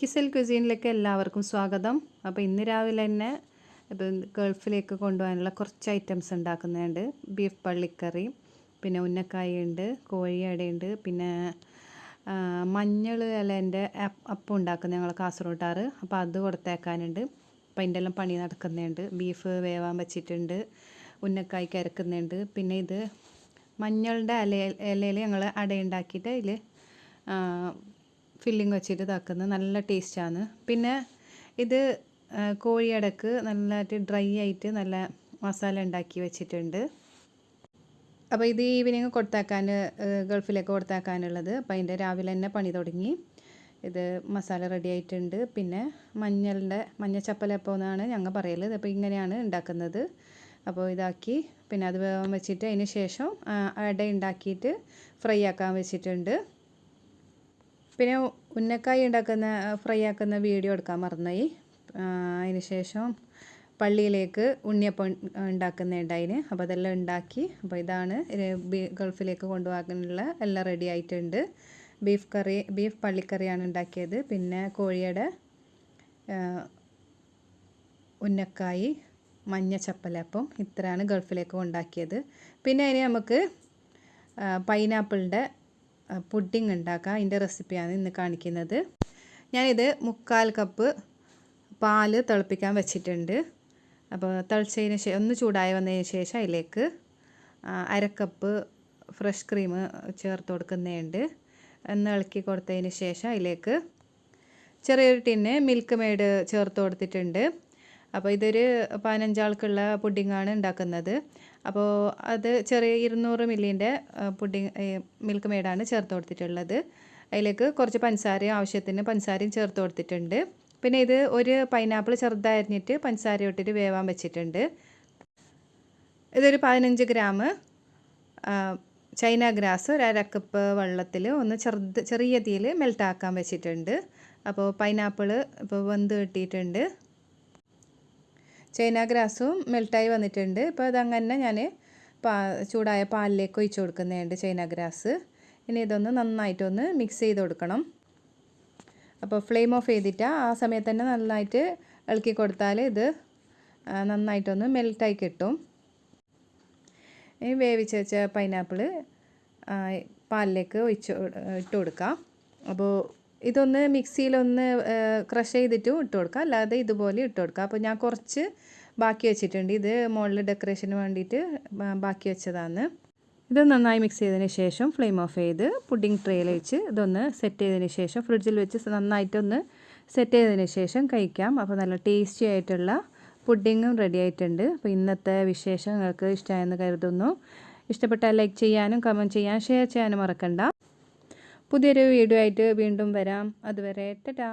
കിസൽ ക്വസീനിലേക്ക് എല്ലാവർക്കും സ്വാഗതം. അപ്പോൾ ഇന്ന് രാവിലെ തന്നെ ഇപ്പം ഗൾഫിലേക്ക് കൊണ്ടുപോകാനുള്ള കുറച്ച് ഐറ്റംസ് ഉണ്ടാക്കുന്നുണ്ട്. ബീഫ് പള്ളിക്കറി പിന്നെ ഉന്നക്കായ ഉണ്ട് കോഴിയടയുണ്ട് പിന്നെ മഞ്ഞൾ ഇലേന്റെ അപ്പം ഉണ്ടാക്കുന്ന ഞങ്ങൾ കാസർഗോട്ടാറ്. അപ്പോൾ അത് കൊടുത്തേക്കാനുണ്ട്. അപ്പം അതിന്റെ എല്ലാം പണി നടക്കുന്നുണ്ട്. ബീഫ് വേവാൻ വെച്ചിട്ടുണ്ട് ഉന്നക്കായ്ക്ക് അരക്കുന്നുണ്ട്. പിന്നെ ഇത് മഞ്ഞളുടെ ഇല ഇലയിൽ ഞങ്ങൾ അടയുണ്ടാക്കിയിട്ട് അതിൽ ഫില്ലിങ് വെച്ചിട്ട് ഇതാക്കുന്നത്. നല്ല ടേസ്റ്റാണ് പിന്നെ ഇത് കോഴിയടക്ക് നല്ലതായിട്ട് ഡ്രൈ ആയിട്ട് നല്ല മസാല ഉണ്ടാക്കി വെച്ചിട്ടുണ്ട്. അപ്പോൾ ഇത് ഈവനിങ് കൊടുത്താക്കാൻ ഗൾഫിലേക്ക് കൊടുത്താക്കാനുള്ളത്. അപ്പോൾ അതിന്റെ രാവിലെ തന്നെ പണി തുടങ്ങി. ഇത് മസാല റെഡി ആയിട്ടുണ്ട്. പിന്നെ മഞ്ഞളിന്റെ മഞ്ഞ ചപ്പലപ്പം എന്നാണ് ഞങ്ങൾ പറയൽ. അപ്പോൾ ഇങ്ങനെയാണ് ഉണ്ടാക്കുന്നത് അപ്പോൾ ഇതാക്കി പിന്നെ അത് വെച്ചിട്ട് അതിന് ശേഷം അട ഉണ്ടാക്കിയിട്ട് ഫ്രൈ ആക്കാൻ വെച്ചിട്ടുണ്ട്. പിന്നെ ഉന്നക്കായ ഉണ്ടാക്കുന്ന ഫ്രൈ ആക്കുന്ന വീഡിയോ എടുക്കാൻ മറന്നുപോയി. അതിന് ശേഷം പള്ളിയിലേക്ക് ഉണ്ണിയപ്പം ഉണ്ടാക്കുന്നുണ്ടായിന് അപ്പോൾ അതെല്ലാം ഉണ്ടാക്കി. അപ്പോൾ ഇതാണ് ഗൾഫിലേക്ക് കൊണ്ടുപോകാനുള്ള എല്ലാം റെഡി ആയിട്ടുണ്ട്. ബീഫ് കറി ബീഫ് പള്ളിക്കറിയാണ് ഉണ്ടാക്കിയത്. പിന്നെ കോഴിയുടെ ഉന്നക്കായി മഞ്ഞ ചപ്പലപ്പം. ഇത്രയാണ് ഗൾഫിലേക്ക് ഉണ്ടാക്കിയത് പിന്നെ അതിന് നമുക്ക് പൈനാപ്പിളിന്റെ പുഡിങ് ഉണ്ടാക്കുക അതിന്റെ റെസിപ്പിയാണ് ഇന്ന് കാണിക്കുന്നത്. ഞാനിത് മുക്കാൽ കപ്പ് പാൽ തിളപ്പിക്കാൻ വെച്ചിട്ടുണ്ട്. അപ്പോൾ തിളച്ചതിന് ശേഷം ഒന്ന് ചൂടായി വന്നതിന് ശേഷം അതിലേക്ക് അരക്കപ്പ് ഫ്രഷ് ക്രീം ചേർത്ത് കൊടുക്കുന്നുണ്ട് ഒന്ന് ഇളക്കി കൊടുത്തതിന് ശേഷം അതിലേക്ക് ചെറിയൊരു ടിന്ന് മിൽക്ക് മെയ്ഡ് ചേർത്ത് കൊടുത്തിട്ടുണ്ട്. അപ്പോൾ ഇതൊരു പതിനഞ്ചാൾക്കുള്ള പുഡിങ്ങാണ് ഉണ്ടാക്കുന്നത്. അപ്പോൾ അത് ചെറിയ ഇരുന്നൂറ് മില്ലിന്റെ പുഡിങ് മിൽക്ക് മെയ്ഡാണ് ചേർത്ത് കൊടുത്തിട്ടുള്ളത്. അതിലേക്ക് കുറച്ച് പഞ്ചസാരയും ആവശ്യത്തിന് പഞ്ചസാരയും ചേർത്ത് കൊടുത്തിട്ടുണ്ട്. പിന്നെ ഇത് ഒരു പൈനാപ്പിൾ ചെറുതായിരിഞ്ഞിട്ട് പഞ്ചസാര ഇട്ടിട്ട് വേവാൻ വെച്ചിട്ടുണ്ട്. ഇതൊരു പതിനഞ്ച് ഗ്രാം ചൈന ഗ്രാസ് ഒരു അരക്കപ്പ് വെള്ളത്തിൽ ഒന്ന് ചെറുത് ചെറിയ തീയിൽ മെൽട്ടാക്കാൻ വെച്ചിട്ടുണ്ട്. അപ്പോൾ പൈനാപ്പിൾ ഇപ്പോൾ വെന്ത് കിട്ടിയിട്ടുണ്ട്. ചൈന ഗ്രാസും മെൽട്ടായി വന്നിട്ടുണ്ട്. ഇപ്പോൾ അതങ്ങനെ ഞാൻ പാ ചൂടായ പാലിലേക്ക് ഒഴിച്ചു കൊടുക്കുന്നുണ്ട് ചൈന ഗ്രാസ്. ഇനി ഇതൊന്ന് നന്നായിട്ടൊന്ന് മിക്സ് ചെയ്ത് കൊടുക്കണം. അപ്പോൾ ഫ്ലെയിം ഓഫ് ചെയ്തിട്ട് ആ സമയത്ത് തന്നെ നന്നായിട്ട് ഇളക്കി കൊടുത്താൽ ഇത് നന്നായിട്ടൊന്ന് മെൽട്ടായി കിട്ടും. ഈ വേവിച്ച് വെച്ച പൈനാപ്പിൾ പാലിലേക്ക് ഒഴിച്ച് ഇട്ട് കൊടുക്കാം. അപ്പോൾ ഇതൊന്ന് മിക്സിയിലൊന്ന് ക്രഷ് ചെയ്തിട്ടും ഇട്ട് കൊടുക്കുക അല്ലാതെ ഇതുപോലെ ഇട്ട് കൊടുക്കുക അപ്പോൾ ഞാൻ കുറച്ച് ബാക്കി വെച്ചിട്ടുണ്ട്. ഇത് മുകളിൽ ഡെക്കറേഷന് വേണ്ടിയിട്ട് ബാക്കി വെച്ചതാണ്. ഇത് നന്നായി മിക്സ് ചെയ്തതിന് ശേഷം ഫ്ലെയിം ഓഫ് ചെയ്ത് പുഡിംഗ് ട്രേയിൽ വെച്ച് ഇതൊന്ന് സെറ്റ് ചെയ്തതിന് ശേഷം ഫ്രിഡ്ജിൽ വെച്ച് നന്നായിട്ടൊന്ന് സെറ്റ് ചെയ്തതിന് ശേഷം കഴിക്കാം. അപ്പോൾ നല്ല ടേസ്റ്റി ആയിട്ടുള്ള പുഡിങ്ങും റെഡി ആയിട്ടുണ്ട്. അപ്പോൾ ഇന്നത്തെ വിശേഷം നിങ്ങൾക്ക് ഇഷ്ടമായെന്ന് കരുതുന്നു. ഇഷ്ടപ്പെട്ടാൽ ലൈക്ക് ചെയ്യാനും കമന്റ് ചെയ്യാനും ഷെയർ ചെയ്യാനും മറക്കണ്ട. പുതിയൊരു വീഡിയോ ആയിട്ട് വീണ്ടും വരാം. അതുവരെ ടാ